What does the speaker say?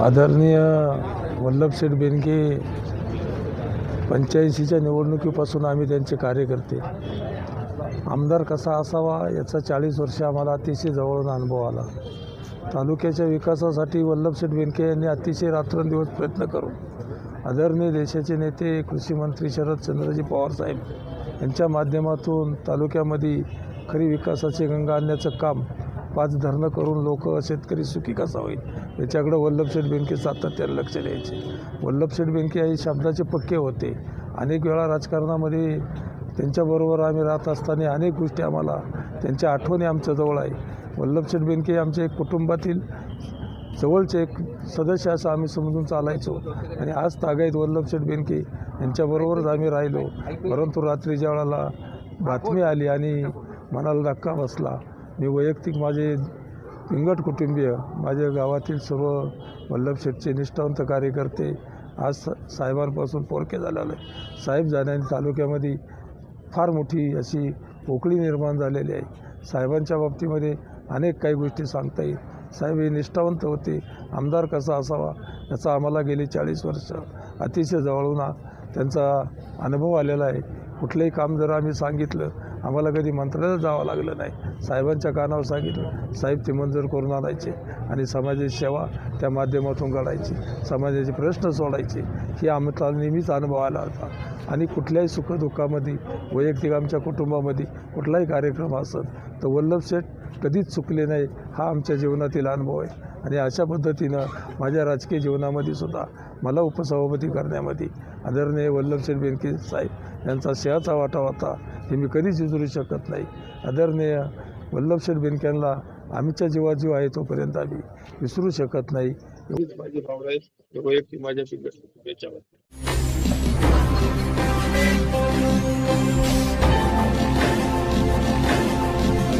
आदरणीय वल्लभशेठ बेनके पंच्याऐंशीच्या निवडणुकीपासून आम्ही त्यांचे कार्यकर्ते. आमदार कसा असावा याचा चाळीस वर्ष आम्हाला अतिशय जवळून अनुभव आला. तालुक्याच्या विकासासाठी वल्लभशेठ बेनके यांनी अतिशय रात्रंदिवस प्रयत्न करून आदरणीय देशाचे नेते कृषीमंत्री शरदचंद्रजी पवार साहेब यांच्या माध्यमातून तालुक्यामध्ये खरी विकासाची गंगा आणण्याचं काम पाच धरणं करून लोक शेतकरी सुखी कसा होईल? याच्याकडं वल्लभशेठ बेंके सातत्याने लक्ष द्यायचे. वल्लभशेठ बेंके हे शब्दाचे पक्के होते. अनेक वेळा राजकारणामध्ये त्यांच्याबरोबर आम्ही राहत असताना अनेक गोष्टी आम्हाला त्यांच्या आठवणी आमच्याजवळ आहे. वल्लभशेठ बेंके आमच्या एक कुटुंबातील जवळचे एक सदस्य असं आम्ही समजून चालायचो. आणि आज तागायत वल्लभशेठ बेंके यांच्याबरोबरच आम्ही राहिलो. परंतु रात्री ज्या वेळेला बातमी आली आणि मनाला धक्का बसला. मी वैयक्तिक माझे पिंगट कुटुंबीय माझ्या गावातील सर्व वल्लभशेठचे निष्ठावंत कार्यकर्ते आज साहेबांपासून पोरके झालेले साहेब जाण्याने तालुक्यामध्ये फार मोठी अशी पोकळी निर्माण झालेली आहे. साहेबांच्या बाबतीमध्ये अनेक काही गोष्टी सांगता येईल. साहेब हे निष्ठावंत होते. आमदार कसा असावा याचा आम्हाला गेली चाळीस वर्ष अतिशय जवळून त्यांचा अनुभव आलेला आहे. कुठलंही काम जर आम्ही सांगितलं आम्हाला कधी मंत्रालयात जावं लागलं नाही. साहेबांच्या कानावर सांगितलं साहेब ते मंजूर करून आणायचे आणि समाजाची सेवा त्या माध्यमातून घडायची. समाजाचे प्रश्न सोडायचे. हे आम्हाला नेहमीच अनुभव आला होता आणि कुठल्याही सुखदुःखामध्ये वैयक्तिक आमच्या कुटुंबामध्ये कुठलाही कार्यक्रम असत तर वल्लभ शेठ कधीच चुकले नाही हा आमच्या जीवनातील अनुभव आहे. आणि अशा पद्धतीनं माझ्या राजकीय जीवनामध्ये सुद्धा मला उपसभापती करण्यामध्ये आदरणीय वल्लभशेठ बेनके साहेब यांचा सेहाचा वाटा होता हे मी कधीच विसरू शकत नाही. आदरणीय वल्लभशेठ बेनक्यांना आमच्या जीवा जीव आहे तोपर्यंत आम्ही विसरू शकत नाही. माझी भावना आहे वैयक्तिक माझ्या